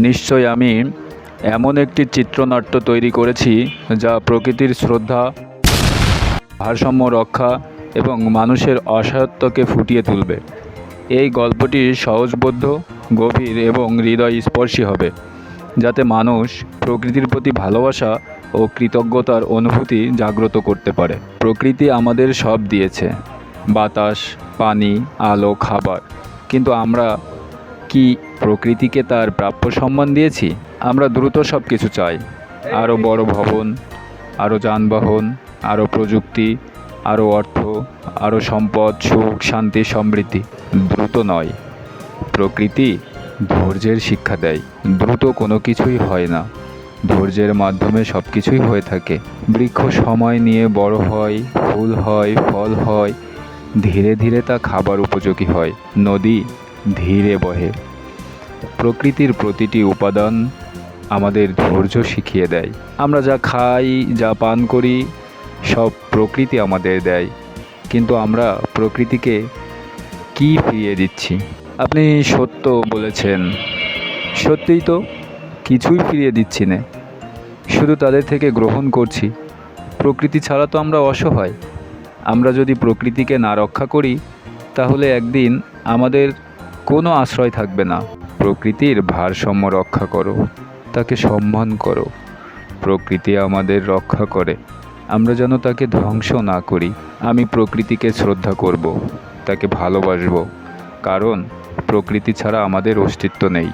নিশ্চয় আমি এমন একটি চিত্রনাট্য তৈরি করেছি যা প্রকৃতির শ্রদ্ধা, ভারসাম্য রক্ষা এবং মানুষের অসহায়ত্বকে ফুটিয়ে তুলবে। এই গল্পটি সহজবোধ্য, গভীর এবং হৃদয় স্পর্শী হবে, যাতে মানুষ প্রকৃতির প্রতি ভালোবাসা ও কৃতজ্ঞতার অনুভূতি জাগ্রত করতে পারে। প্রকৃতি আমাদের সব দিয়েছে, বাতাস, পানি, আলো, খাবার। কিন্তু আমরা কি প্রকৃতিকে তার প্রাপ্য সম্মান দিয়েছি? আমরা দ্রুত সব কিছু চাই। আরও বড় ভবন, আরও যানবাহন, আরও প্রযুক্তি, আরও অর্থ, আরও সম্পদ, সুখ, শান্তি, সমৃদ্ধি। দ্রুত নয়। প্রকৃতি ধৈর্যের শিক্ষা দেয়। দ্রুত কোনো কিছুই হয় না। ধৈর্যের মাধ্যমে সব কিছুই হয়ে থাকে। বৃক্ষ সময় নিয়ে বড় হয়, ফুল হয়, ফল হয়। ধীরে ধীরে তা খাবার উপযোগী হয়। নদী ধীরে বহে। প্রকৃতির প্রতিটি উপাদান আমাদের ধৈর্য শিখিয়ে দেয়। আমরা যা খাই, যা পান করি, সব প্রকৃতি আমাদের দেয়। কিন্তু আমরা প্রকৃতিকে কি ফিরিয়ে দিচ্ছি? আপনি সত্য বলেছেন। সত্যিই তো কিছুই ফিরিয়ে দিচ্ছি না। শুধু তাদের থেকে গ্রহণ করছি। প্রকৃতি ছাড়া তো আমরা অসহায়। আমরা যদি প্রকৃতিকে না রক্ষা করি, তাহলে একদিন আমাদের কোনো আশ্রয় থাকবে না। প্রকৃতির ভারসাম্য রক্ষা করো, তাকে সম্মান করো। প্রকৃতি আমাদের রক্ষা করে। আমরা যেন তাকে ধ্বংস না করি। আমি প্রকৃতিকে শ্রদ্ধা করব, তাকে ভালোবাসব। কারণ প্রকৃতি ছাড়া আমাদের অস্তিত্ব নেই।